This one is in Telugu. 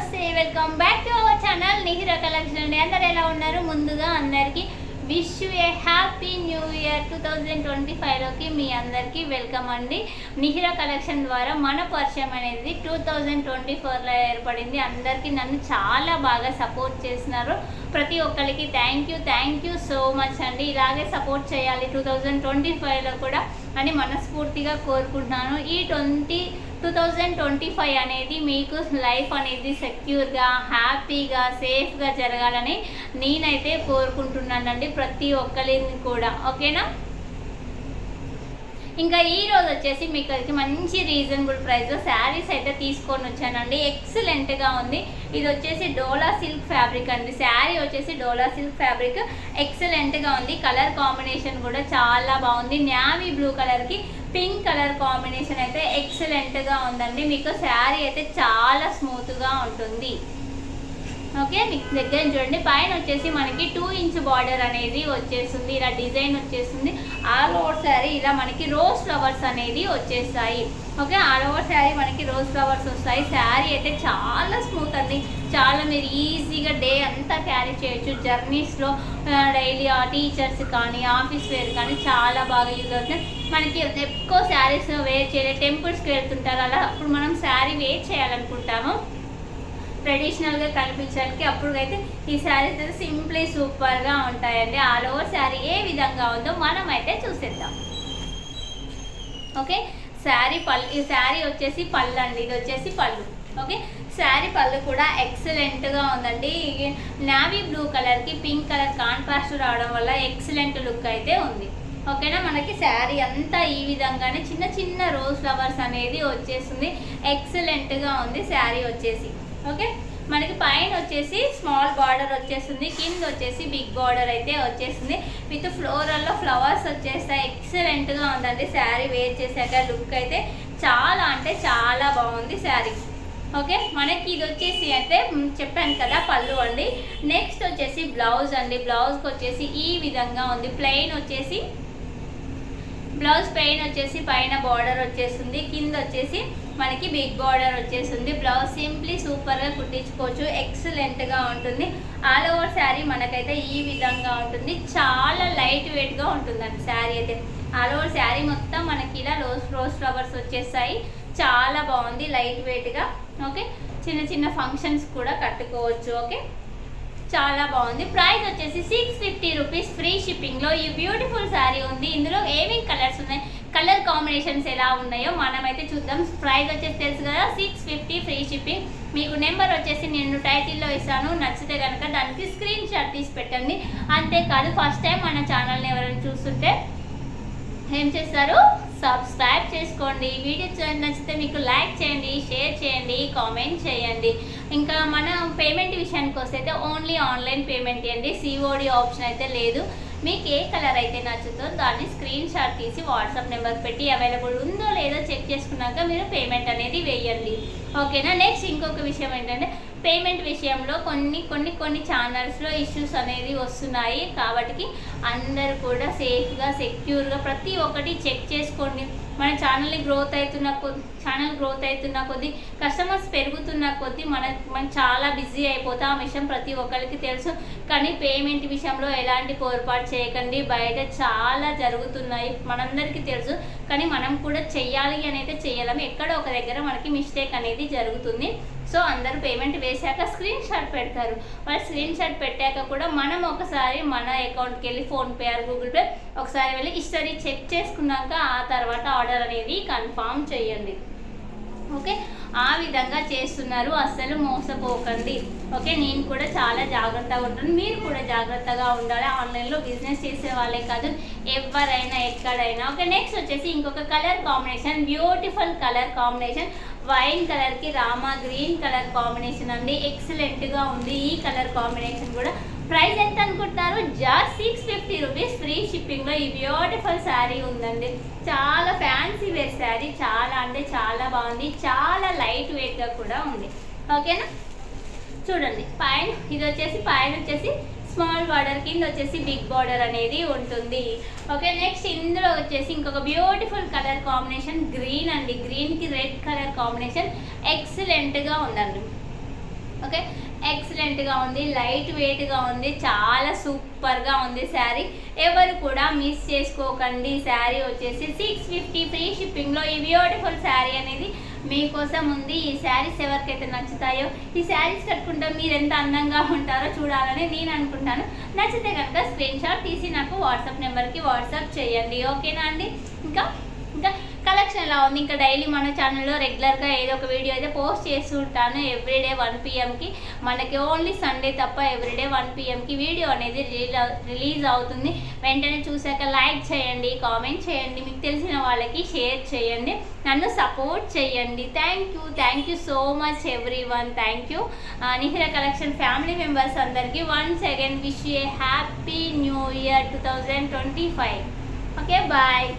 నమస్తే welcome back to our channel Nihira collection అండి. అందరు ఎలా ఉన్నారు? ముందుగా అందరికీ wish a happy new year two thousand twenty ఫైవ్లోకి మీ అందరికీ వెల్కమ్ అండి. నిహిర కలెక్షన్ ద్వారా మన పరిచయం అనేది టూ థౌజండ్ ట్వంటీ ఫోర్లో ఏర్పడింది. అందరికీ నన్ను చాలా బాగా సపోర్ట్ చేసినారు. ప్రతి ఒక్కరికి thank you thank you so much అండి. ఇలాగే సపోర్ట్ చేయాలి టూ థౌజండ్ ట్వంటీ ఫైవ్లో కూడా అని మనస్ఫూర్తిగా కోరుకుంటున్నాను. ఈ twenty two thousand twenty five అనేది మీకు లైఫ్ అనేది సెక్యూర్గా హ్యాపీగా సేఫ్గా జరగాలని నేనైతే కోరుకుంటున్నానండి ప్రతి ఒక్కరిని కూడా. ఓకేనా ఇంకా ఈ రోజు వచ్చేసి మీకు అయితే మంచి రీజనబుల్ ప్రైస్లో శారీస్ అయితే తీసుకొని వచ్చానండి. ఎక్సలెంట్గా ఉంది. ఇది వచ్చేసి డోలా సిల్క్ ఫ్యాబ్రిక్ అండి. శారీ వచ్చేసి డోలా సిల్క్ ఫ్యాబ్రిక్ ఎక్సలెంట్గా ఉంది. కలర్ కాంబినేషన్ కూడా చాలా బాగుంది. న్యావీ బ్లూ కలర్కి పింక్ కలర్ కాంబినేషన్ అయితే ఎక్సలెంట్గా ఉందండి. మీకు శారీ అయితే చాలా స్మూత్గా ఉంటుంది. ఓకే మీకు దగ్గర చూడండి పైన వచ్చేసి మనకి టూ ఇంచ్ బార్డర్ అనేది వచ్చేస్తుంది ఇలా డిజైన్ వచ్చేస్తుంది. ఆల్ ఓవర్ శారీ ఇలా మనకి రోజ్ ఫ్లవర్స్ అనేది వచ్చేస్తాయి. ఓకే ఆల్ ఓవర్ శారీ మనకి రోజ్ ఫ్లవర్స్ వస్తాయి. శారీ అయితే చాలా స్మూత్ అండి. చాలా మీరు ఈజీగా డే అంతా క్యారీ చేయొచ్చు. జర్నీస్లో డైలీ టీచర్స్ కానీ ఆఫీస్ వేర్ కానీ చాలా బాగా యూజ్ అవుతుంది మనకి ఎక్కువ శారీస్ వేర్ చేయలేదు టెంపుల్స్కి వెళ్తుంటారు. అలా అప్పుడు మనం శారీ వేర్ చేయాలనుకుంటాము. ట్రెడిషనల్గా కనిపించడానికి అప్పుడు అయితే ఈ శారీస్ అయితే సింప్లీ సూపర్గా ఉంటాయండి. ఆల్ ఓవర్ శారీ ఏ విధంగా ఉందో మనం అయితే చూసేద్దాం. ఓకే శారీ పళ్ళు ఈ శారీ వచ్చేసి పళ్ళు అండి ఇది వచ్చేసి పళ్ళు. ఓకే శారీ పళ్ళు కూడా ఎక్సలెంట్గా ఉందండి. నావీ బ్లూ కలర్కి పింక్ కలర్ కాంట్రాస్ట్ రావడం వల్ల ఎక్సలెంట్ లుక్ అయితే ఉంది. ఓకేనా మనకి శారీ అంతా ఈ విధంగానే చిన్న చిన్న రోజ్ ఫ్లవర్స్ అనేది వచ్చేస్తుంది. ఎక్సలెంట్గా ఉంది శారీ వచ్చేసి. ఓకే? మనకి పైన వచ్చేసి స్మాల్ బార్డర్ వచ్చేస్తుంది. కింద వచ్చేసి బిగ్ బార్డర్ అయితే వచ్చేసింది విత్ ఫ్లోరల్లో ఫ్లవర్స్ వచ్చేస్తాయి. ఎక్సలెంట్గా ఉందండి. శారీ వేర్ చేశాక లుక్ అయితే చాలా అంటే చాలా బాగుంది శారీ. ఓకే? మనకి ఇది వచ్చేసి అయితే చెప్పాను కదా పళ్ళు అండి. నెక్స్ట్ వచ్చేసి బ్లౌజ్ అండి. బ్లౌజ్కి వచ్చేసి ఈ విధంగా ఉంది. ప్లెయిన్ వచ్చేసి బ్లౌజ్ పెయిన్ వచ్చేసి పైన బార్డర్ వచ్చేస్తుంది కింద వచ్చేసి మనకి బిగ్ బార్డర్ వచ్చేస్తుంది. బ్లౌజ్ సింప్లీ సూపర్గా కుట్టించుకోవచ్చు ఎక్సలెంట్గా ఉంటుంది. ఆల్ ఓవర్ శారీ మనకైతే ఈ విధంగా ఉంటుంది. చాలా లైట్ వెయిట్గా ఉంటుందండి శారీ అయితే. ఆల్ ఓవర్ శారీ మొత్తం మనకి ఇలా రోజ్ రోజ్ ఫ్లవర్స్ వచ్చేస్తాయి. చాలా బాగుంది లైట్ వెయిట్గా. ఓకే? చిన్న చిన్న ఫంక్షన్స్ కూడా కట్టుకోవచ్చు. ఓకే? చాలా బాగుంది. ప్రైస్ వచ్చేసి సిక్స్ ఫిఫ్టీ రూపీస్ ఫ్రీ షిప్పింగ్లో ఈ బ్యూటిఫుల్ శారీ ఉంది. ఇందులో ఏమేమి కలర్స్ ఉన్నాయి? కలర్ కాంబినేషన్స్ ఎలా ఉన్నాయో మనమైతే చూద్దాం. ప్రైస్ వచ్చేసి తెలుసు కదా సిక్స్ ఫిఫ్టీ ఫ్రీ షిప్పింగ్ మీకు నెంబర్ వచ్చేసి నేను టైటిల్లో ఇస్తాను. నచ్చితే కనుక దానికి స్క్రీన్ షాట్ తీసి పెట్టండి. అంతేకాదు ఫస్ట్ టైం మన ఛానల్ని ఎవరైనా చూస్తుంటే ఏం చేస్తారు? సబ్స్క్రైబ్ చేసుకోండి. వీడియో చూడండి నచ్చితే మీకు లైక్ చేయండి షేర్ చేయండి కామెంట్ చేయండి. ఇంకా మన పేమెంట్ విషయానికి వస్తే అయితే ఓన్లీ ఆన్లైన్ పేమెంట్ అండి సిఓడి ఆప్షన్ అయితే లేదు. మీకు ఏ కలర్ అయితే నచ్చుతో దాన్ని స్క్రీన్ షాట్ తీసి వాట్సాప్ నెంబర్ పెట్టి అవైలబుల్ ఉందో లేదో చెక్ చేసుకున్నాక మీరు పేమెంట్ అనేది వేయండి. ఓకేనా నెక్స్ట్ ఇంకొక విషయం ఏంటంటే పేమెంట్ విషయంలో కొన్ని కొన్ని కొన్ని ఛానల్స్లో ఇష్యూస్ అనేది వస్తున్నాయి. కాబట్టి అందరు కూడా సేఫ్గా సెక్యూర్గా ప్రతి ఒక్కటి చెక్ చేసుకోండి. మన ఛానల్ని గ్రోత్ అవుతున్న కొద్ది ఛానల్ గ్రోత్ అవుతున్న కొద్దీ కస్టమర్స్ పెరుగుతున్న కొద్దీ మన మనం చాలా బిజీ అయిపోతాం ఆ విషయం ప్రతి ఒక్కరికి తెలుసు. కానీ పేమెంట్ విషయంలో ఎలాంటి పొరపాటు చేయకండి. బయట చాలా జరుగుతున్నాయి. మనందరికీ తెలుసు. కానీ మనం కూడా చెయ్యాలి అనేది చేయలేము ఎక్కడ ఎక్కడో ఒక దగ్గర మనకి మిస్టేక్ అనేది జరుగుతుంది. సో అందరూ పేమెంట్ వేశాక స్క్రీన్ షాట్ పెడతారు. వాళ్ళు స్క్రీన్ షాట్ పెట్టాక కూడా మనం ఒకసారి మన అకౌంట్కి వెళ్ళి ఫోన్పే ఆర్ గూగుల్ పే ఒకసారి వెళ్ళి హిస్టరీ చెక్ చేసుకున్నాక ఆ తర్వాత ఆర్డర్ అనేది కన్ఫామ్ చేయండి. ఓకే? ఆ విధంగా చేస్తున్నారు. అస్సలు మోసపోకండి. ఓకే నేను కూడా చాలా జాగ్రత్తగా ఉంటాను. మీరు కూడా జాగ్రత్తగా ఉండాలి. ఆన్లైన్లో బిజినెస్ చేసే వాళ్ళే కాదు ఎవరైనా ఎక్కడైనా. ఓకే నెక్స్ట్ వచ్చేసి ఇంకొక colour combination beautiful colour combination wine కలర్కి రామా గ్రీన్ కలర్ కాంబినేషన్ అండి. ఎక్సలెంట్గా ఉంది. ఈ కలర్ కాంబినేషన్ కూడా ప్రైస్ ఎంత అనుకుంటున్నారు? Just six fifty rupees free షిప్పింగ్లో ఈ బ్యూటిఫుల్ శారీ ఉందండి. చాలా ఫ్యాన్సీ వేర్ శారీ చాలా అంటే చాలా బాగుంది. చాలా లైట్ వెయిట్గా కూడా ఉంది. ఓకేనా చూడండి పైన ఇది వచ్చేసి పైన వచ్చేసి స్మాల్ బార్డర్ కింద వచ్చేసి బిగ్ బార్డర్ అనేది ఉంటుంది. ఓకే నెక్స్ట్ ఇందులో వచ్చేసి ఇంకొక బ్యూటిఫుల్ కలర్ కాంబినేషన్ గ్రీన్ అండి. గ్రీన్కి రెడ్ కలర్ కాంబినేషన్ ఎక్సలెంట్గా ఉందండి. ఓకే? ఎక్సలెంట్గా ఉంది లైట్ వెయిట్గా ఉంది చాలా సూపర్గా ఉంది శారీ. ఎవరు కూడా మిస్ చేసుకోకండి. శారీ వచ్చేసి సిక్స్ ఫిఫ్టీ ఫ్రీ షిప్పింగ్లో ఈ బ్యూటిఫుల్ శారీ అనేది మీకోసం ఉంది. ఈ శారీస్ ఎవరికైతే నచ్చుతాయో ఈ శారీస్ కట్టుకుంటే మీరు ఎంత అందంగా ఉంటారో చూడాలని నేను అనుకుంటాను. నచ్చితే కనుక స్క్రీన్ షాట్ తీసి నాకు వాట్సాప్ నెంబర్కి వాట్సాప్ చేయండి. ఓకేనా అండి? ఇంకా ఇంకా కలెక్షన్ ఎలా ఉంది. ఇంకా డైలీ మన ఛానల్లో రెగ్యులర్గా ఏదో ఒక వీడియో అయితే పోస్ట్ చేస్తూ ఉంటాను. ఎవ్రీడే వన్ పిఎంకి మనకి ఓన్లీ సండే తప్ప ఎవ్రీడే వన్ పిఎంకి వీడియో అనేది రిలీజ్ అవుతుంది. వెంటనే చూసాక లైక్ చేయండి కామెంట్ చేయండి. మీకు తెలిసిన వాళ్ళకి షేర్ చేయండి. నన్ను సపోర్ట్ చేయండి. Thank you thank you so much everyone thank you. Nihira collection family members అందరికీ once again wish a happy new year two thousand twenty five. Okay bye.